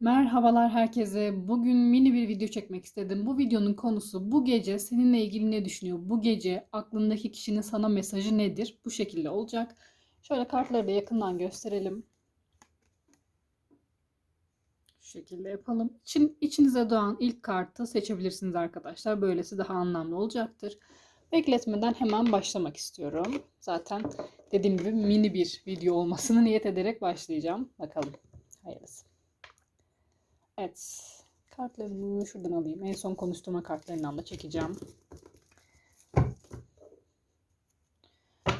Merhabalar herkese. Bugün mini bir video çekmek istedim. Bu videonun konusu bu gece seninle ilgili ne düşünüyor? Bu gece aklındaki kişinin sana mesajı nedir? Bu şekilde olacak. Şöyle kartları da yakından gösterelim. Şu şekilde yapalım. İçin, içinize doğan ilk kartı seçebilirsiniz arkadaşlar. Böylesi daha anlamlı olacaktır. Bekletmeden hemen başlamak istiyorum. Zaten dediğim gibi mini bir video olmasını niyet ederek başlayacağım. Bakalım. Hayırlısı. Evet. Kartlarımı şuradan alayım. En son konuşturma kartlarından da çekeceğim.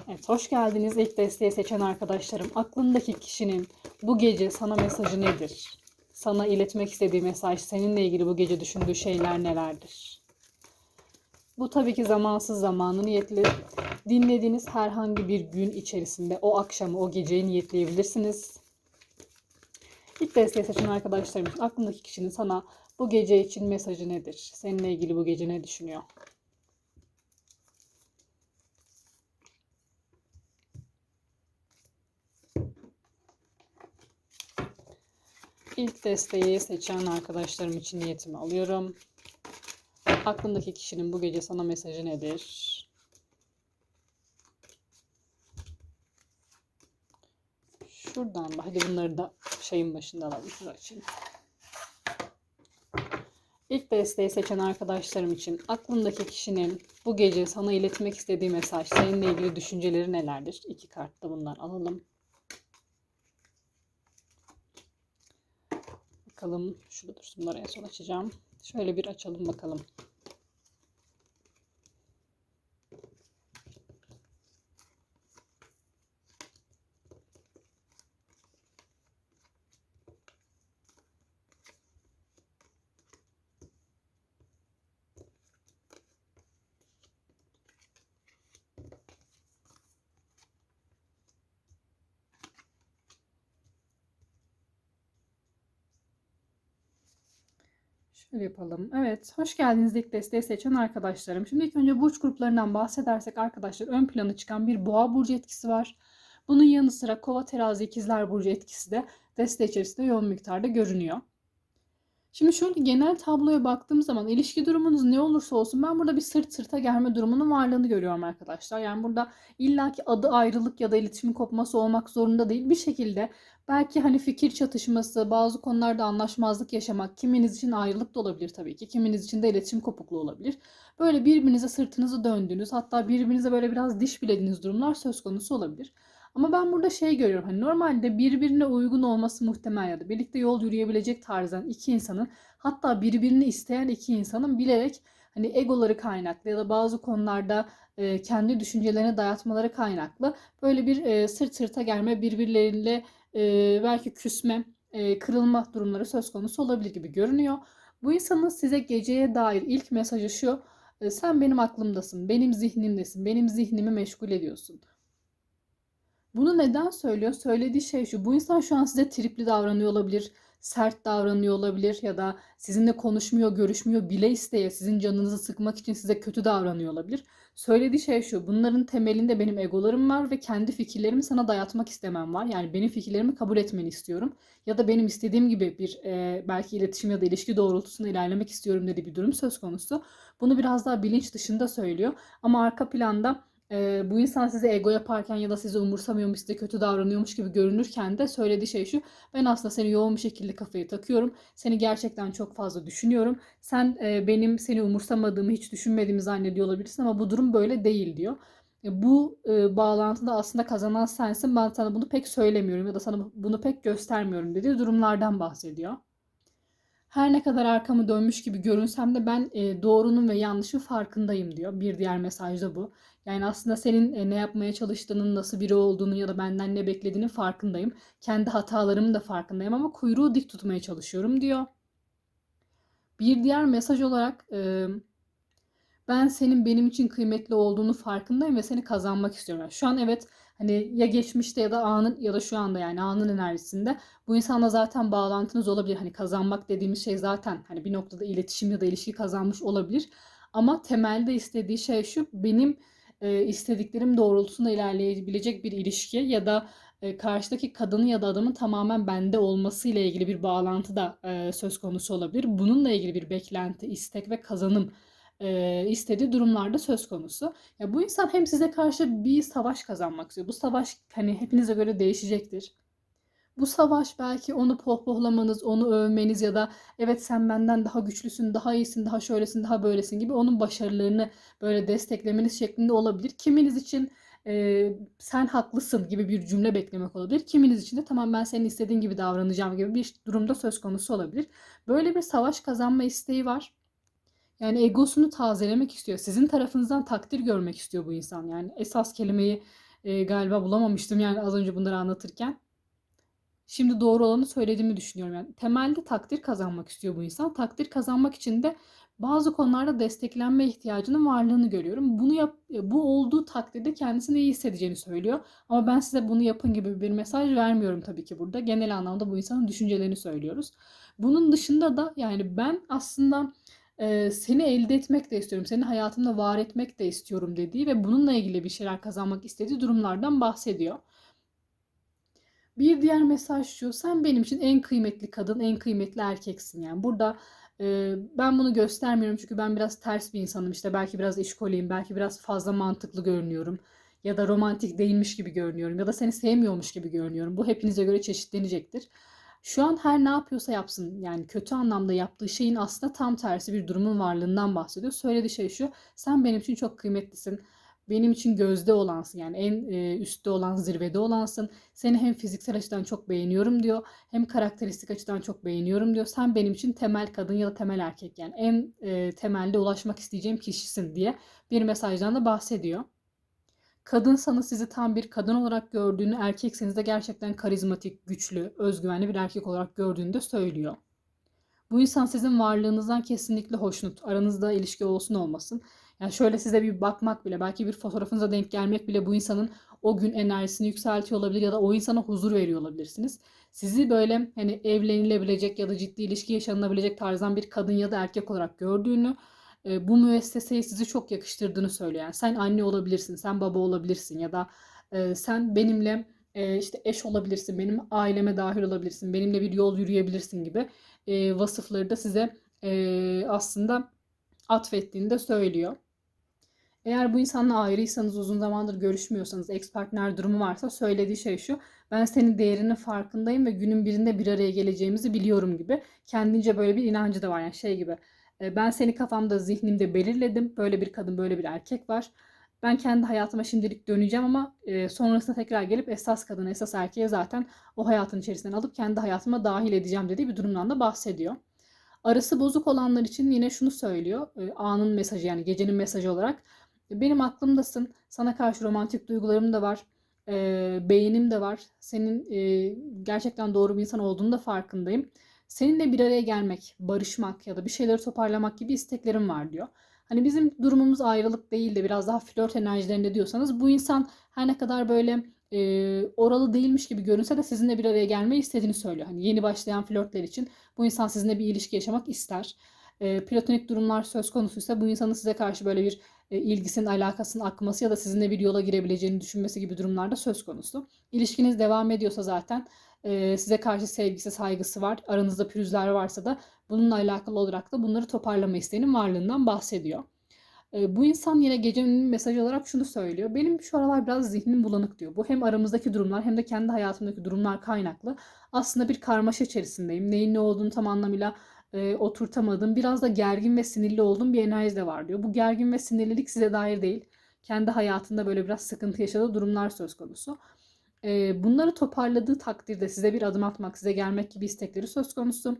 Evet, hoş geldiniz ilk desteği seçen arkadaşlarım. Aklındaki kişinin bu gece sana mesajı nedir? Sana iletmek istediği mesaj, seninle ilgili bu gece düşündüğü şeyler nelerdir? Bu tabii ki zamansız zamanı niyetli. Dinlediğiniz herhangi bir gün içerisinde o akşamı, o geceyi niyetleyebilirsiniz. İlk desteği seçen arkadaşlarım için aklındaki kişinin sana bu gece için mesajı nedir? Seninle ilgili bu gece ne düşünüyor? İlk desteği seçen arkadaşlarım için niyetimi alıyorum. Aklındaki kişinin bu gece sana mesajı nedir? Şuradan da hadi bunları da şeyin başında alalım. Şurada açayım. İlk desteği seçen arkadaşlarım için aklındaki kişinin bu gece sana iletmek istediği mesaj, seninle ilgili düşünceleri nelerdir? İki kart da bundan alalım. Bakalım şurada dursun. Bunları en son açacağım. Şöyle bir açalım bakalım. Şöyle yapalım. Evet, hoş geldiniz ilk desteği seçen arkadaşlarım. Şimdi ilk önce burç gruplarından bahsedersek arkadaşlar ön plana çıkan bir boğa burcu etkisi var. Bunun yanı sıra kova terazi ikizler burcu etkisi de deste içerisinde yoğun miktarda görünüyor. Şimdi şöyle genel tabloya baktığım zaman ilişki durumunuz ne olursa olsun ben burada bir sırt sırta gelme durumunun varlığını görüyorum arkadaşlar. Yani burada illaki adı ayrılık ya da iletişimin kopması olmak zorunda değil. Bir şekilde belki hani fikir çatışması, bazı konularda anlaşmazlık yaşamak, kiminiz için ayrılık da olabilir tabii ki. Kiminiz için de iletişim kopukluğu olabilir. Böyle birbirinize sırtınızı döndüğünüz, hatta birbirinize böyle biraz diş bilediğiniz durumlar söz konusu olabilir. Ama ben burada şey görüyorum. Hani normalde birbirine uygun olması muhtemel ya da birlikte yol yürüyebilecek tarzdan iki insanın hatta birbirini isteyen iki insanın bilerek hani egoları kaynaklı ya da bazı konularda e, kendi düşüncelerine dayatmaları kaynaklı böyle bir e, sırt sırta gelme birbirleriyle e, belki küsme, e, kırılma durumları söz konusu olabilir gibi görünüyor. Bu insanın size geceye dair ilk mesajı şu. E, sen benim aklımdasın, benim zihnimdesin, benim zihnimi meşgul ediyorsun. Bunu neden söylüyor? Söylediği şey şu. Bu insan şu an size tripli davranıyor olabilir, sert davranıyor olabilir ya da sizinle konuşmuyor, görüşmüyor bile isteye sizin canınızı sıkmak için size kötü davranıyor olabilir. Söylediği şey şu. Bunların temelinde benim egolarım var ve kendi fikirlerimi sana dayatmak istemem var. Yani benim fikirlerimi kabul etmeni istiyorum. Ya da benim istediğim gibi bir e, belki iletişim ya da ilişki doğrultusunda ilerlemek istiyorum dediği bir durum söz konusu. Bunu biraz daha bilinç dışında söylüyor. Ama arka planda e, bu insan size ego yaparken ya da sizi umursamıyormuş, size kötü davranıyormuş gibi görünürken de söylediği şey şu. Ben aslında seni yoğun bir şekilde kafayı takıyorum. Seni gerçekten çok fazla düşünüyorum. Sen e, benim seni umursamadığımı, hiç düşünmediğimi zannediyor olabilirsin ama bu durum böyle değil diyor. E, bu e, bağlantıda aslında kazanan sensin. Ben sana bunu pek söylemiyorum ya da sana bunu pek göstermiyorum dediği durumlardan bahsediyor. Her ne kadar arkamı dönmüş gibi görünsem de ben e, doğrunun ve yanlışın farkındayım diyor. Bir diğer mesaj da bu. Yani aslında senin e, ne yapmaya çalıştığının, nasıl biri olduğunu ya da benden ne beklediğinin farkındayım. Kendi hatalarımın da farkındayım ama kuyruğu dik tutmaya çalışıyorum diyor. Bir diğer mesaj olarak ben senin benim için kıymetli olduğunu farkındayım ve seni kazanmak istiyorum. Şu an evet hani ya geçmişte ya da anın ya da şu anda yani anın enerjisinde bu insanla zaten bağlantınız olabilir. Hani kazanmak dediğimiz şey zaten hani bir noktada iletişim ya da ilişki kazanmış olabilir. Ama temelde istediği şey şu benim e, istediklerim doğrultusunda ilerleyebilecek bir ilişki ya da e, karşıdaki kadının ya da adamın tamamen bende olmasıyla ilgili bir bağlantı da e, söz konusu olabilir. Bununla ilgili bir beklenti, istek ve kazanım e, istediği durumlarda söz konusu. Ya bu insan hem size karşı bir savaş kazanmak istiyor. Bu savaş hani hepinize göre değişecektir. Bu savaş belki onu pohpohlamanız, onu övmeniz ya da evet sen benden daha güçlüsün, daha iyisin, daha şöylesin, daha böylesin gibi onun başarılarını böyle desteklemeniz şeklinde olabilir. Kiminiz için e, sen haklısın gibi bir cümle beklemek olabilir. Kiminiz için de tamam ben senin istediğin gibi davranacağım gibi bir durumda söz konusu olabilir. Böyle bir savaş kazanma isteği var. Yani egosunu tazelemek istiyor. Sizin tarafınızdan takdir görmek istiyor bu insan. Yani esas kelimeyi e, galiba bulamamıştım yani az önce bunları anlatırken. Şimdi doğru olanı söylediğimi düşünüyorum. Yani temelde takdir kazanmak istiyor bu insan. Takdir kazanmak için de bazı konularda desteklenme ihtiyacının varlığını görüyorum. Bunu yap, bu olduğu takdirde kendisini iyi hissedeceğini söylüyor. Ama ben size bunu yapın gibi bir mesaj vermiyorum tabii ki burada. Genel anlamda bu insanın düşüncelerini söylüyoruz. Bunun dışında da yani ben aslında e, seni elde etmek de istiyorum. Seni hayatımda var etmek de istiyorum dediği ve bununla ilgili bir şeyler kazanmak istediği durumlardan bahsediyor. Bir diğer mesaj şu. Sen benim için en kıymetli kadın, en kıymetli erkeksin. Yani burada e, ben bunu göstermiyorum çünkü ben biraz ters bir insanım. İşte belki biraz işkoliyim, belki biraz fazla mantıklı görünüyorum. Ya da romantik değilmiş gibi görünüyorum. Ya da seni sevmiyormuş gibi görünüyorum. Bu hepinize göre çeşitlenecektir. Şu an her ne yapıyorsa yapsın yani kötü anlamda yaptığı şeyin aslında tam tersi bir durumun varlığından bahsediyor. Söylediği şey şu. Sen benim için çok kıymetlisin benim için gözde olansın yani en e, üstte olan zirvede olansın. Seni hem fiziksel açıdan çok beğeniyorum diyor hem karakteristik açıdan çok beğeniyorum diyor. Sen benim için temel kadın ya da temel erkek yani en e, temelde ulaşmak isteyeceğim kişisin diye bir mesajdan da bahsediyor. Kadın sana sizi tam bir kadın olarak gördüğünü, erkekseniz de gerçekten karizmatik, güçlü, özgüvenli bir erkek olarak gördüğünü de söylüyor. Bu insan sizin varlığınızdan kesinlikle hoşnut. Aranızda ilişki olsun olmasın. Yani şöyle size bir bakmak bile, belki bir fotoğrafınıza denk gelmek bile bu insanın o gün enerjisini yükseltiyor olabilir ya da o insana huzur veriyor olabilirsiniz. Sizi böyle hani evlenilebilecek ya da ciddi ilişki yaşanılabilecek tarzdan bir kadın ya da erkek olarak gördüğünü, e, bu müesseseye sizi çok yakıştırdığını söylüyor. Yani sen anne olabilirsin, sen baba olabilirsin ya da e, sen benimle e, işte eş olabilirsin, benim aileme dahil olabilirsin, benimle bir yol yürüyebilirsin gibi vasıfları da size aslında atfettiğini de söylüyor. Eğer bu insanla ayrıysanız uzun zamandır görüşmüyorsanız ex partner durumu varsa söylediği şey şu. Ben senin değerinin farkındayım ve günün birinde bir araya geleceğimizi biliyorum gibi. Kendince böyle bir inancı da var yani şey gibi. E, ben seni kafamda zihnimde belirledim. Böyle bir kadın böyle bir erkek var. Ben kendi hayatıma şimdilik döneceğim ama e, sonrasında tekrar gelip esas kadın, esas erkeğe zaten o hayatın içerisinden alıp kendi hayatıma dahil edeceğim dediği bir durumdan da bahsediyor. Arası bozuk olanlar için yine şunu söylüyor. E, anın mesajı yani gecenin mesajı olarak. Benim aklımdasın. Sana karşı romantik duygularım da var. E, beğenim de var. Senin e, gerçekten doğru bir insan olduğunu da farkındayım. Seninle bir araya gelmek, barışmak ya da bir şeyleri toparlamak gibi isteklerim var diyor. Hani bizim durumumuz ayrılık değil de biraz daha flört enerjilerinde diyorsanız bu insan her ne kadar böyle e, oralı değilmiş gibi görünse de sizinle bir araya gelmeyi istediğini söylüyor. Hani yeni başlayan flörtler için bu insan sizinle bir ilişki yaşamak ister. E, platonik durumlar söz konusuysa bu insanın size karşı böyle bir e, ilgisinin, alakasının akması ya da sizinle bir yola girebileceğini düşünmesi gibi durumlarda söz konusu. İlişkiniz devam ediyorsa zaten e, size karşı sevgisi, saygısı var. Aranızda pürüzler varsa da bununla alakalı olarak da bunları toparlama isteğinin varlığından bahsediyor. E, bu insan yine gecenin mesajı olarak şunu söylüyor. Benim şu aralar biraz zihnim bulanık diyor. Bu hem aramızdaki durumlar hem de kendi hayatımdaki durumlar kaynaklı. Aslında bir karmaşa içerisindeyim. Neyin ne olduğunu tam anlamıyla e, oturtamadım. Biraz da gergin ve sinirli olduğum bir enerji de var diyor. Bu gergin ve sinirlilik size dair değil. Kendi hayatında böyle biraz sıkıntı yaşadığı durumlar söz konusu. E, bunları toparladığı takdirde size bir adım atmak, size gelmek gibi istekleri söz konusu.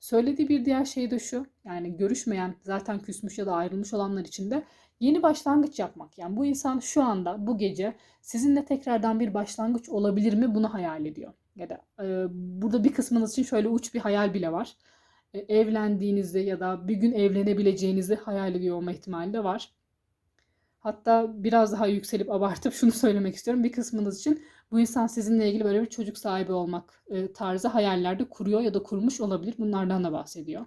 Söylediği bir diğer şey de şu. Yani görüşmeyen, zaten küsmüş ya da ayrılmış olanlar için de yeni başlangıç yapmak. Yani bu insan şu anda, bu gece sizinle tekrardan bir başlangıç olabilir mi bunu hayal ediyor. Ya da e, burada bir kısmınız için şöyle uç bir hayal bile var. E, evlendiğinizde ya da bir gün evlenebileceğinizi hayal ediyor olma ihtimali de var. Hatta biraz daha yükselip abartıp şunu söylemek istiyorum. Bir kısmınız için bu insan sizinle ilgili böyle bir çocuk sahibi olmak e, tarzı hayallerde kuruyor ya da kurmuş olabilir. Bunlardan da bahsediyor.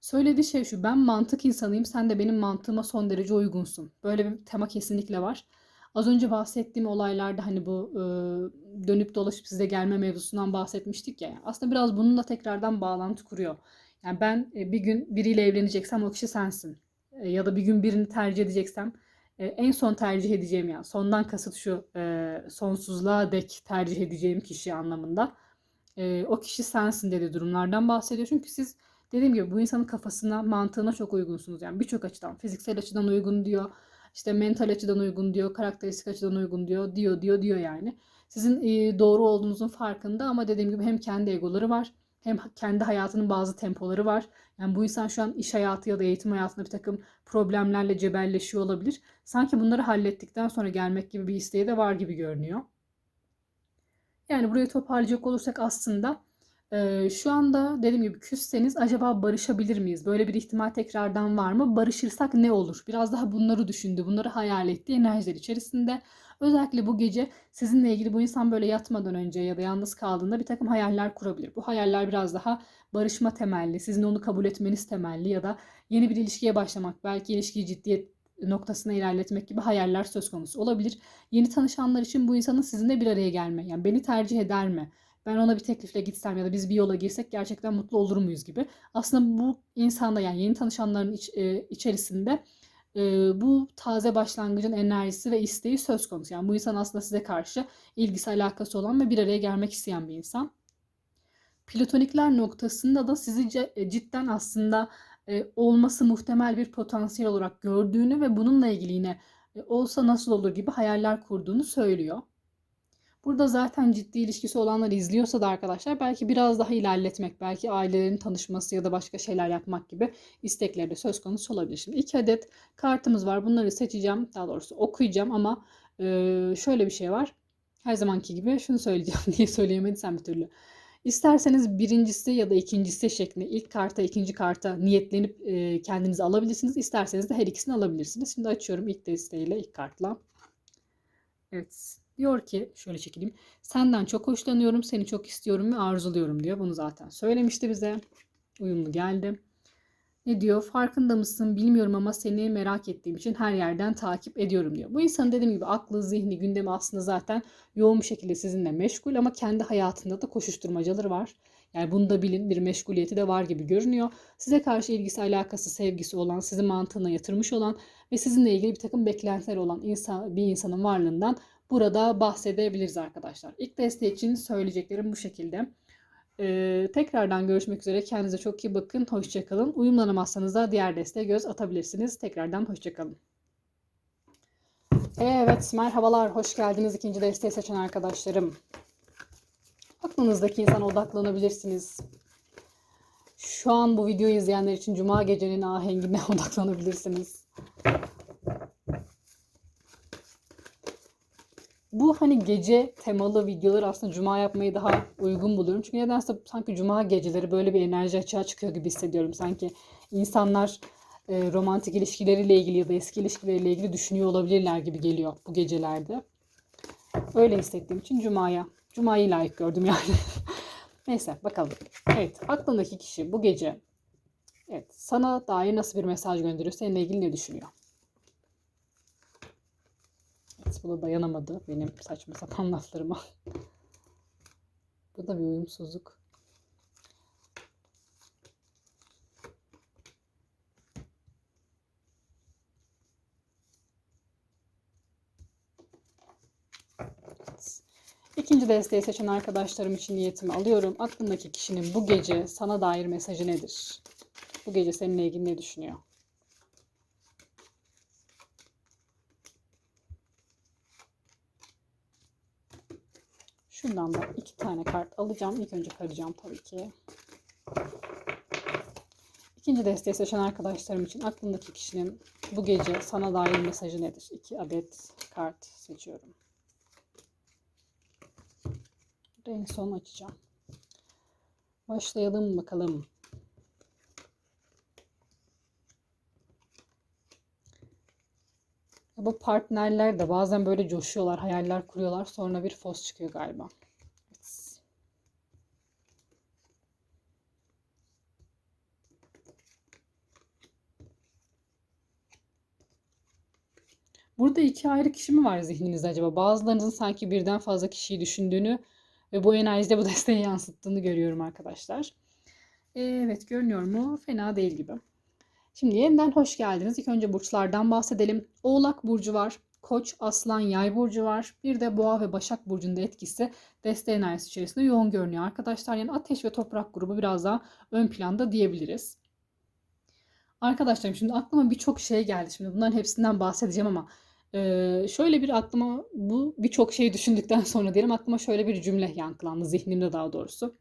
Söylediği şey şu. Ben mantık insanıyım. Sen de benim mantığıma son derece uygunsun. Böyle bir tema kesinlikle var. Az önce bahsettiğim olaylarda hani bu e, dönüp dolaşıp size gelme mevzusundan bahsetmiştik ya. Aslında biraz bununla tekrardan bağlantı kuruyor. Yani ben e, bir gün biriyle evleneceksem o kişi sensin. E, ya da bir gün birini tercih edeceksem e, en son tercih edeceğim yani sondan kasıt şu e, sonsuzluğa dek tercih edeceğim kişi anlamında. E, o kişi sensin dedi durumlardan bahsediyor. Çünkü siz dediğim gibi bu insanın kafasına, mantığına çok uygunsunuz. Yani birçok açıdan, fiziksel açıdan uygun diyor. İşte mental açıdan uygun diyor, karakteristik açıdan uygun diyor, diyor, diyor, diyor yani. Sizin e, doğru olduğunuzun farkında ama dediğim gibi hem kendi egoları var, hem kendi hayatının bazı tempoları var. Yani bu insan şu an iş hayatı ya da eğitim hayatında bir takım problemlerle cebelleşiyor olabilir. Sanki bunları hallettikten sonra gelmek gibi bir isteği de var gibi görünüyor. Yani burayı toparlayacak olursak aslında şu anda dediğim gibi küsseniz acaba barışabilir miyiz? Böyle bir ihtimal tekrardan var mı? Barışırsak ne olur? Biraz daha bunları düşündü, bunları hayal etti enerjiler içerisinde. Özellikle bu gece sizinle ilgili bu insan böyle yatmadan önce ya da yalnız kaldığında bir takım hayaller kurabilir. Bu hayaller biraz daha barışma temelli, sizin onu kabul etmeniz temelli ya da yeni bir ilişkiye başlamak, belki ilişkiyi ciddiyet noktasına ilerletmek gibi hayaller söz konusu olabilir. Yeni tanışanlar için bu insanın sizinle bir araya gelme, yani beni tercih eder mi? Ben ona bir teklifle gitsem ya da biz bir yola girsek gerçekten mutlu olur muyuz gibi. Aslında bu insanda yani yeni tanışanların iç, e, içerisinde e, bu taze başlangıcın enerjisi ve isteği söz konusu. Yani bu insan aslında size karşı ilgisi alakası olan ve bir araya gelmek isteyen bir insan. Platonikler noktasında da sizi e, cidden aslında e, olması muhtemel bir potansiyel olarak gördüğünü ve bununla ilgili yine e, olsa nasıl olur gibi hayaller kurduğunu söylüyor. Burada zaten ciddi ilişkisi olanlar izliyorsa da arkadaşlar belki biraz daha ilerletmek, belki ailelerin tanışması ya da başka şeyler yapmak gibi istekleri de söz konusu olabilir. Şimdi iki adet kartımız var. Bunları seçeceğim. Daha doğrusu okuyacağım ama şöyle bir şey var. Her zamanki gibi şunu söyleyeceğim diye söyleyemediysem bir türlü. İsterseniz birincisi ya da ikincisi şeklinde ilk karta ikinci karta niyetlenip e, alabilirsiniz. İsterseniz de her ikisini alabilirsiniz. Şimdi açıyorum ilk desteğiyle ilk kartla. Evet. Diyor ki şöyle çekileyim. Senden çok hoşlanıyorum, seni çok istiyorum ve arzuluyorum diyor. Bunu zaten söylemişti bize. Uyumlu geldi. Ne diyor? Farkında mısın bilmiyorum ama seni merak ettiğim için her yerden takip ediyorum diyor. Bu insanın dediğim gibi aklı, zihni, gündemi aslında zaten yoğun bir şekilde sizinle meşgul ama kendi hayatında da koşuşturmacaları var. Yani bunu da bilin bir meşguliyeti de var gibi görünüyor. Size karşı ilgisi, alakası, sevgisi olan, sizi mantığına yatırmış olan ve sizinle ilgili bir takım beklentileri olan insan, bir insanın varlığından burada bahsedebiliriz arkadaşlar. İlk desteği için söyleyeceklerim bu şekilde. Ee, tekrardan görüşmek üzere. Kendinize çok iyi bakın. Hoşçakalın. Uyumlanamazsanız da diğer desteğe göz atabilirsiniz. Tekrardan hoşçakalın. Evet merhabalar. Hoş geldiniz ikinci desteği seçen arkadaşlarım. Aklınızdaki insana odaklanabilirsiniz. Şu an bu videoyu izleyenler için Cuma gecenin ahengine odaklanabilirsiniz. Hani gece temalı videoları aslında cuma yapmayı daha uygun buluyorum. Çünkü nedense sanki cuma geceleri böyle bir enerji açığa çıkıyor gibi hissediyorum. Sanki insanlar e, romantik ilişkileriyle ilgili ya da eski ilişkileriyle ilgili düşünüyor olabilirler gibi geliyor bu gecelerde. Öyle hissettiğim için cumaya, cumayı layık gördüm yani. Neyse bakalım. Evet aklındaki kişi bu gece evet, sana dair nasıl bir mesaj gönderiyor? Seninle ilgili ne düşünüyor? Bu da dayanamadı benim saçma sapan laflarıma. Bu da bir uyumsuzluk. İkinci desteği seçen arkadaşlarım için niyetimi alıyorum. Aklındaki kişinin bu gece sana dair mesajı nedir? Bu gece seninle ilgili ne düşünüyor? Şundan da iki tane kart alacağım. İlk önce karacağım tabii ki. İkinci desteği seçen arkadaşlarım için aklındaki kişinin bu gece sana dair mesajı nedir? İki adet kart seçiyorum. En son açacağım. Başlayalım bakalım. Bu partnerler de bazen böyle coşuyorlar, hayaller kuruyorlar. Sonra bir fos çıkıyor galiba. Burada iki ayrı kişi mi var zihninizde acaba? Bazılarınızın sanki birden fazla kişiyi düşündüğünü ve bu enerjide bu desteği yansıttığını görüyorum arkadaşlar. Evet görünüyor mu? Fena değil gibi. Şimdi yeniden hoş geldiniz. İlk önce burçlardan bahsedelim. Oğlak burcu var. Koç, Aslan, Yay burcu var. Bir de Boğa ve Başak burcunda etkisi desteği enerjisi içerisinde yoğun görünüyor arkadaşlar. Yani Ateş ve Toprak grubu biraz daha ön planda diyebiliriz. Arkadaşlarım şimdi aklıma birçok şey geldi. Şimdi bunların hepsinden bahsedeceğim ama e, şöyle bir aklıma bu birçok şeyi düşündükten sonra diyelim aklıma şöyle bir cümle yankılandı zihnimde daha doğrusu.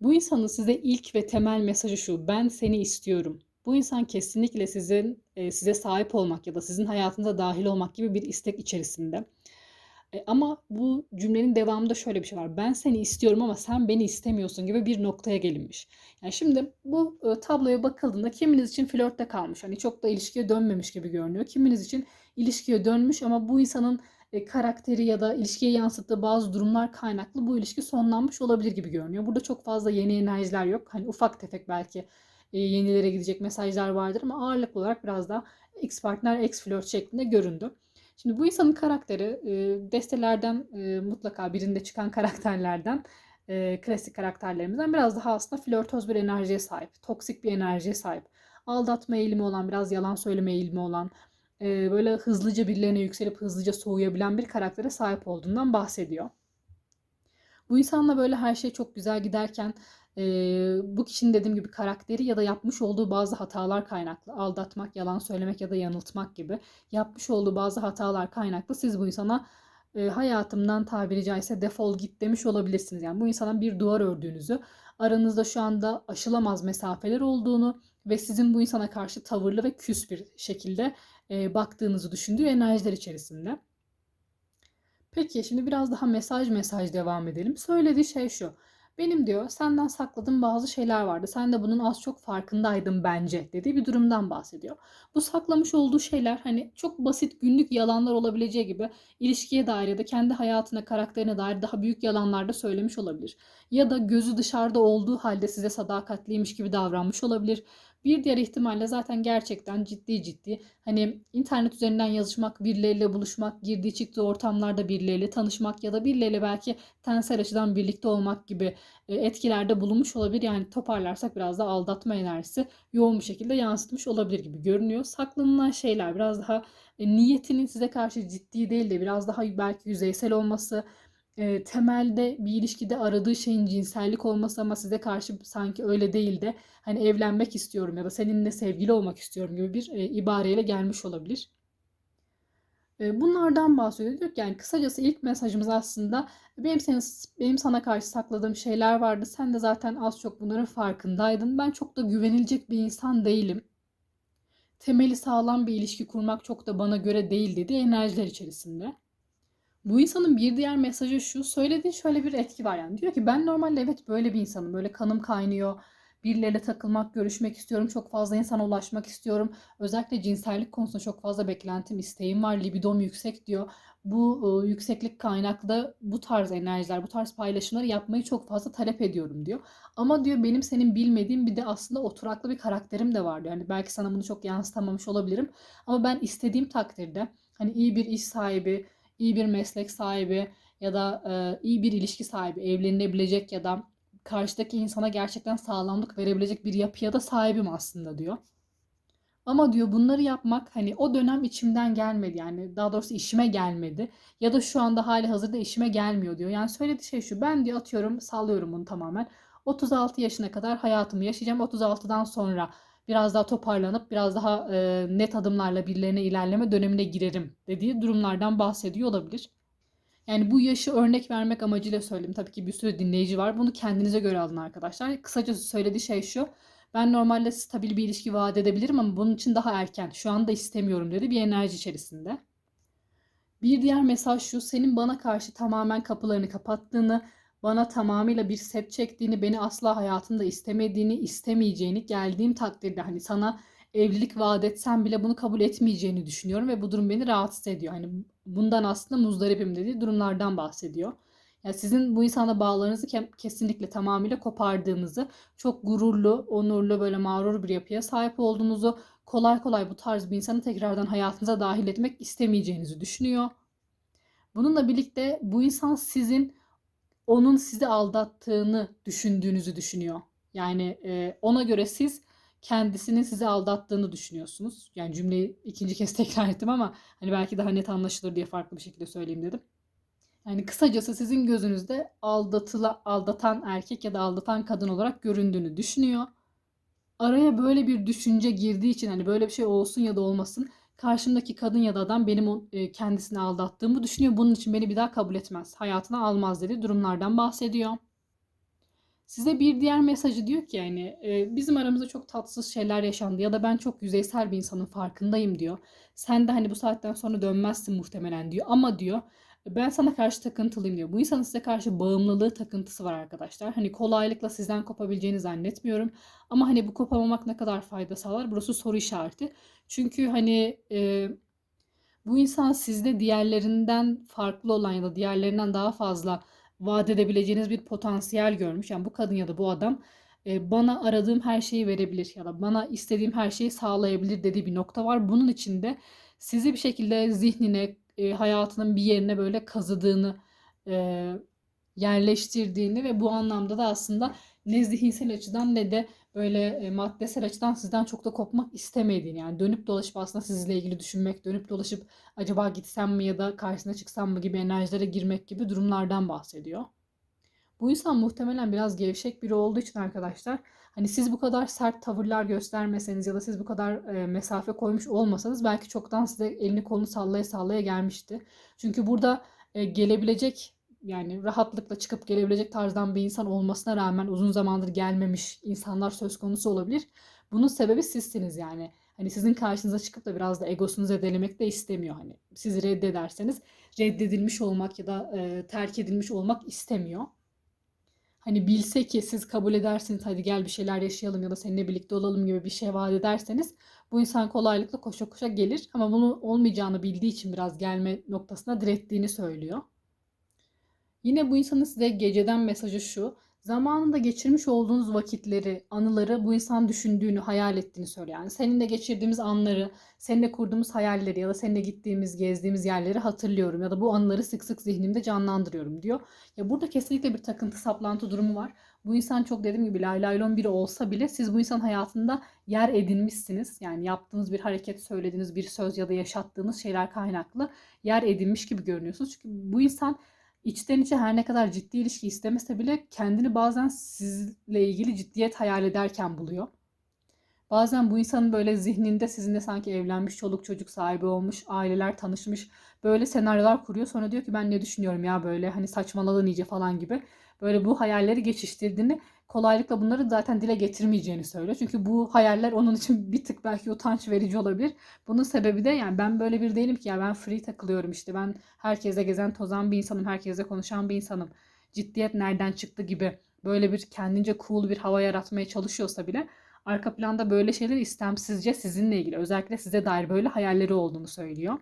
Bu insanın size ilk ve temel mesajı şu. Ben seni istiyorum. Bu insan kesinlikle sizin e, size sahip olmak ya da sizin hayatınıza dahil olmak gibi bir istek içerisinde. E, ama bu cümlenin devamında şöyle bir şey var. Ben seni istiyorum ama sen beni istemiyorsun gibi bir noktaya gelinmiş. Yani şimdi bu e, tabloya bakıldığında kiminiz için flörtte kalmış. Hani çok da ilişkiye dönmemiş gibi görünüyor. Kiminiz için ilişkiye dönmüş ama bu insanın e, karakteri ya da ilişkiye yansıttığı bazı durumlar kaynaklı bu ilişki sonlanmış olabilir gibi görünüyor. Burada çok fazla yeni enerjiler yok. Hani ufak tefek belki e, yenilere gidecek mesajlar vardır ama ağırlıklı olarak biraz daha ex partner, ex flört şeklinde göründü. Şimdi bu insanın karakteri destelerden e, mutlaka birinde çıkan karakterlerden klasik karakterlerimizden biraz daha aslında flörtöz bir enerjiye sahip. Toksik bir enerjiye sahip. Aldatma eğilimi olan, biraz yalan söyleme eğilimi olan, e, böyle hızlıca birilerine yükselip hızlıca soğuyabilen bir karaktere sahip olduğundan bahsediyor. Bu insanla böyle her şey çok güzel giderken e, bu kişinin dediğim gibi karakteri ya da yapmış olduğu bazı hatalar kaynaklı aldatmak, yalan söylemek ya da yanıltmak gibi yapmış olduğu bazı hatalar kaynaklı siz bu insana e, hayatımdan tabiri caizse defol git demiş olabilirsiniz. Yani bu insana bir duvar ördüğünüzü, aranızda şu anda aşılamaz mesafeler olduğunu ve sizin bu insana karşı tavırlı ve küs bir şekilde e, baktığınızı düşündüğü enerjiler içerisinde. Peki şimdi biraz daha mesaj mesaj devam edelim. Söylediği şey şu. Benim diyor senden sakladığım bazı şeyler vardı. Sen de bunun az çok farkındaydın bence dediği bir durumdan bahsediyor. Bu saklamış olduğu şeyler hani çok basit günlük yalanlar olabileceği gibi ilişkiye dair ya da kendi hayatına, karakterine dair daha büyük yalanlar da söylemiş olabilir. Ya da gözü dışarıda olduğu halde size sadakatliymiş gibi davranmış olabilir. Bir diğer ihtimalle zaten gerçekten ciddi ciddi hani internet üzerinden yazışmak, birileriyle buluşmak, girdiği çıktığı ortamlarda birileriyle tanışmak ya da birileriyle belki tensel açıdan birlikte olmak gibi e, etkilerde bulunmuş olabilir. Yani toparlarsak biraz da aldatma enerjisi yoğun bir şekilde yansıtmış olabilir gibi görünüyor. Saklanılan şeyler biraz daha e, niyetinin size karşı ciddi değil de biraz daha belki yüzeysel olması, e, temelde bir ilişkide aradığı şeyin cinsellik olması ama size karşı sanki öyle değil de hani evlenmek istiyorum ya da seninle sevgili olmak istiyorum gibi bir e, ibareyle gelmiş olabilir. E, bunlardan bahsediyor. Diyor ki yani kısacası ilk mesajımız aslında benim senin benim sana karşı sakladığım şeyler vardı. Sen de zaten az çok bunların farkındaydın. Ben çok da güvenilecek bir insan değilim. Temeli sağlam bir ilişki kurmak çok da bana göre değil dedi enerjiler içerisinde. Bu insanın bir diğer mesajı şu. Söylediğin şöyle bir etki var yani. Diyor ki ben normalde evet böyle bir insanım. Böyle kanım kaynıyor. Birileriyle takılmak, görüşmek istiyorum. Çok fazla insana ulaşmak istiyorum. Özellikle cinsellik konusunda çok fazla beklentim, isteğim var. Libidom yüksek diyor. Bu e, yükseklik kaynaklı bu tarz enerjiler, bu tarz paylaşımları yapmayı çok fazla talep ediyorum diyor. Ama diyor benim senin bilmediğim bir de aslında oturaklı bir karakterim de var diyor. Yani belki sana bunu çok yansıtamamış olabilirim. Ama ben istediğim takdirde hani iyi bir iş sahibi, iyi bir meslek sahibi ya da e, iyi bir ilişki sahibi, evlenilebilecek ya da karşıdaki insana gerçekten sağlamlık verebilecek bir yapıya da sahibim aslında diyor. Ama diyor bunları yapmak hani o dönem içimden gelmedi yani daha doğrusu işime gelmedi ya da şu anda hali hazırda işime gelmiyor diyor. Yani söylediği şey şu ben diyor atıyorum sallıyorum bunu tamamen 36 yaşına kadar hayatımı yaşayacağım 36'dan sonra biraz daha toparlanıp biraz daha e, net adımlarla birilerine ilerleme dönemine girerim dediği durumlardan bahsediyor olabilir. Yani bu yaşı örnek vermek amacıyla söyledim. Tabii ki bir sürü dinleyici var. Bunu kendinize göre alın arkadaşlar. Kısacası söylediği şey şu. Ben normalde stabil bir ilişki vaat edebilirim ama bunun için daha erken. Şu anda istemiyorum dedi bir enerji içerisinde. Bir diğer mesaj şu. Senin bana karşı tamamen kapılarını kapattığını, bana tamamıyla bir set çektiğini, beni asla hayatında istemediğini, istemeyeceğini, geldiğim takdirde hani sana evlilik vaat etsem bile bunu kabul etmeyeceğini düşünüyorum ve bu durum beni rahatsız ediyor. Hani bundan aslında muzdaripim dediği durumlardan bahsediyor. Yani sizin bu insanla bağlarınızı ke- kesinlikle tamamıyla kopardığınızı, çok gururlu, onurlu, böyle mağrur bir yapıya sahip olduğunuzu, kolay kolay bu tarz bir insanı tekrardan hayatınıza dahil etmek istemeyeceğinizi düşünüyor. Bununla birlikte bu insan sizin onun sizi aldattığını düşündüğünüzü düşünüyor. Yani e, ona göre siz kendisinin sizi aldattığını düşünüyorsunuz. Yani cümleyi ikinci kez tekrar ettim ama hani belki daha net anlaşılır diye farklı bir şekilde söyleyeyim dedim. Yani kısacası sizin gözünüzde aldatıla aldatan erkek ya da aldatan kadın olarak göründüğünü düşünüyor. Araya böyle bir düşünce girdiği için hani böyle bir şey olsun ya da olmasın karşımdaki kadın ya da adam benim e, kendisini aldattığımı düşünüyor. Bunun için beni bir daha kabul etmez. Hayatına almaz dedi durumlardan bahsediyor. Size bir diğer mesajı diyor ki yani e, bizim aramızda çok tatsız şeyler yaşandı ya da ben çok yüzeysel bir insanın farkındayım diyor. Sen de hani bu saatten sonra dönmezsin muhtemelen diyor ama diyor ben sana karşı takıntılıyım diyor. Bu insanın size karşı bağımlılığı takıntısı var arkadaşlar. Hani kolaylıkla sizden kopabileceğini zannetmiyorum. Ama hani bu kopamamak ne kadar fayda sağlar? Burası soru işareti. Çünkü hani e, bu insan sizde diğerlerinden farklı olan ya da diğerlerinden daha fazla vaat edebileceğiniz bir potansiyel görmüş. Yani bu kadın ya da bu adam e, bana aradığım her şeyi verebilir ya da bana istediğim her şeyi sağlayabilir dediği bir nokta var. Bunun içinde sizi bir şekilde zihnine, e, hayatının bir yerine böyle kazıdığını, e, yerleştirdiğini ve bu anlamda da aslında ne zihinsel açıdan ne de böyle e, maddesel açıdan sizden çok da kopmak istemediğini yani dönüp dolaşıp aslında sizinle ilgili düşünmek, dönüp dolaşıp acaba gitsem mi ya da karşısına çıksam mı gibi enerjilere girmek gibi durumlardan bahsediyor. Bu insan muhtemelen biraz gevşek biri olduğu için arkadaşlar hani siz bu kadar sert tavırlar göstermeseniz ya da siz bu kadar e, mesafe koymuş olmasanız belki çoktan size elini kolunu sallaya sallaya gelmişti. Çünkü burada e, gelebilecek yani rahatlıkla çıkıp gelebilecek tarzdan bir insan olmasına rağmen uzun zamandır gelmemiş insanlar söz konusu olabilir. Bunun sebebi sizsiniz yani. Hani sizin karşınıza çıkıp da biraz da egosunu zedelemek de istemiyor. Hani sizi reddederseniz reddedilmiş olmak ya da e, terk edilmiş olmak istemiyor. Hani bilse ki siz kabul edersiniz hadi gel bir şeyler yaşayalım ya da seninle birlikte olalım gibi bir şey vaat ederseniz bu insan kolaylıkla koşa koşa gelir ama bunu olmayacağını bildiği için biraz gelme noktasına direttiğini söylüyor. Yine bu insanın size geceden mesajı şu. Zamanında geçirmiş olduğunuz vakitleri, anıları bu insan düşündüğünü, hayal ettiğini söylüyor. Yani seninle geçirdiğimiz anları, seninle kurduğumuz hayalleri ya da seninle gittiğimiz, gezdiğimiz yerleri hatırlıyorum ya da bu anıları sık sık zihnimde canlandırıyorum diyor. Ya burada kesinlikle bir takıntı, saplantı durumu var. Bu insan çok dediğim gibi lay biri olsa bile siz bu insan hayatında yer edinmişsiniz. Yani yaptığınız bir hareket, söylediğiniz bir söz ya da yaşattığınız şeyler kaynaklı yer edinmiş gibi görünüyorsunuz. Çünkü bu insan içten içe her ne kadar ciddi ilişki istemese bile kendini bazen sizle ilgili ciddiyet hayal ederken buluyor. Bazen bu insanın böyle zihninde sizinle sanki evlenmiş, çoluk çocuk sahibi olmuş, aileler tanışmış böyle senaryolar kuruyor. Sonra diyor ki ben ne düşünüyorum ya böyle hani saçmaladın iyice falan gibi. Böyle bu hayalleri geçiştirdiğini kolaylıkla bunları zaten dile getirmeyeceğini söylüyor. Çünkü bu hayaller onun için bir tık belki utanç verici olabilir. Bunun sebebi de yani ben böyle bir değilim ki ya ben free takılıyorum işte ben herkese gezen tozan bir insanım, herkese konuşan bir insanım. Ciddiyet nereden çıktı gibi böyle bir kendince cool bir hava yaratmaya çalışıyorsa bile arka planda böyle şeyler istemsizce sizinle ilgili özellikle size dair böyle hayalleri olduğunu söylüyor.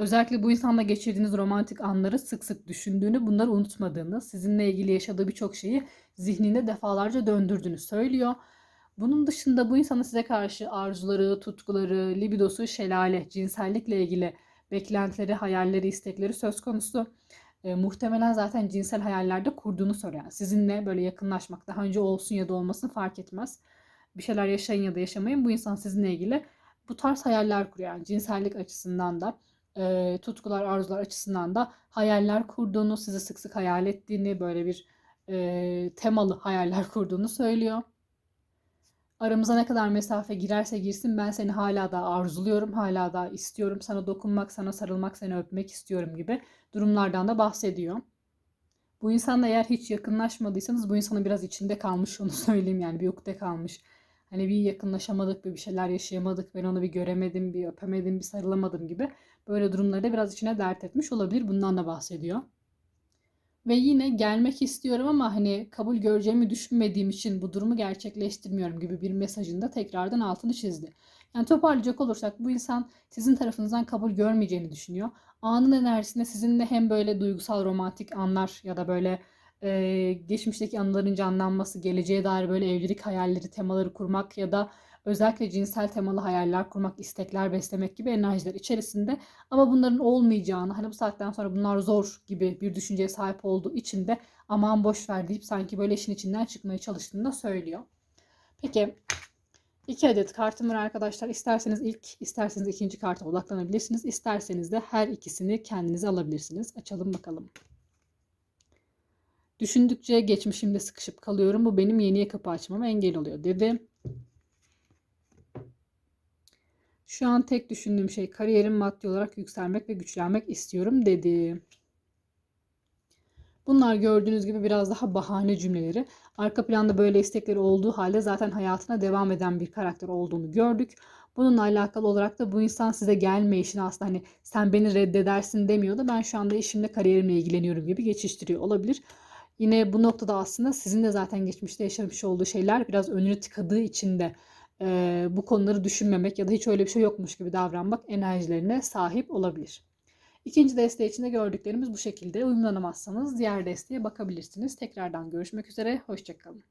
Özellikle bu insanla geçirdiğiniz romantik anları sık sık düşündüğünü, bunları unutmadığını, sizinle ilgili yaşadığı birçok şeyi zihninde defalarca döndürdüğünü söylüyor. Bunun dışında bu insanın size karşı arzuları, tutkuları, libidosu, şelale, cinsellikle ilgili beklentileri, hayalleri, istekleri söz konusu. E, muhtemelen zaten cinsel hayallerde kurduğunu söylüyor. Yani sizinle böyle yakınlaşmak, daha önce olsun ya da olmasın fark etmez. Bir şeyler yaşayın ya da yaşamayın. Bu insan sizinle ilgili bu tarz hayaller kuruyor. Yani cinsellik açısından da e, tutkular, arzular açısından da hayaller kurduğunu, sizi sık sık hayal ettiğini, böyle bir e, temalı hayaller kurduğunu söylüyor. Aramıza ne kadar mesafe girerse girsin ben seni hala da arzuluyorum, hala da istiyorum. Sana dokunmak, sana sarılmak, seni öpmek istiyorum gibi durumlardan da bahsediyor. Bu insanla eğer hiç yakınlaşmadıysanız bu insanın biraz içinde kalmış onu söyleyeyim yani bir ukde kalmış. Hani bir yakınlaşamadık, bir şeyler yaşayamadık, ben onu bir göremedim, bir öpemedim, bir sarılamadım gibi. Böyle durumları da biraz içine dert etmiş olabilir. Bundan da bahsediyor. Ve yine gelmek istiyorum ama hani kabul göreceğimi düşünmediğim için bu durumu gerçekleştirmiyorum gibi bir mesajında tekrardan altını çizdi. Yani toparlayacak olursak bu insan sizin tarafınızdan kabul görmeyeceğini düşünüyor. Anın enerjisinde sizinle hem böyle duygusal romantik anlar ya da böyle e, geçmişteki anıların canlanması, geleceğe dair böyle evlilik hayalleri, temaları kurmak ya da özellikle cinsel temalı hayaller kurmak, istekler beslemek gibi enerjiler içerisinde ama bunların olmayacağını, hani bu saatten sonra bunlar zor gibi bir düşünceye sahip olduğu için de aman boş ver deyip sanki böyle işin içinden çıkmaya çalıştığını da söylüyor. Peki iki adet kartım var arkadaşlar. İsterseniz ilk, isterseniz ikinci karta odaklanabilirsiniz. İsterseniz de her ikisini kendinize alabilirsiniz. Açalım bakalım. Düşündükçe geçmişimde sıkışıp kalıyorum. Bu benim yeniye kapı açmama engel oluyor dedi. Şu an tek düşündüğüm şey kariyerim maddi olarak yükselmek ve güçlenmek istiyorum dedi. Bunlar gördüğünüz gibi biraz daha bahane cümleleri. Arka planda böyle istekleri olduğu halde zaten hayatına devam eden bir karakter olduğunu gördük. Bununla alakalı olarak da bu insan size gelme işini aslında hani sen beni reddedersin demiyor da ben şu anda işimle kariyerimle ilgileniyorum gibi geçiştiriyor olabilir. Yine bu noktada aslında sizin de zaten geçmişte yaşamış olduğu şeyler biraz önünü tıkadığı için de e, bu konuları düşünmemek ya da hiç öyle bir şey yokmuş gibi davranmak enerjilerine sahip olabilir. İkinci desteği içinde gördüklerimiz bu şekilde. Uyumlanamazsanız diğer desteğe bakabilirsiniz. Tekrardan görüşmek üzere. Hoşçakalın.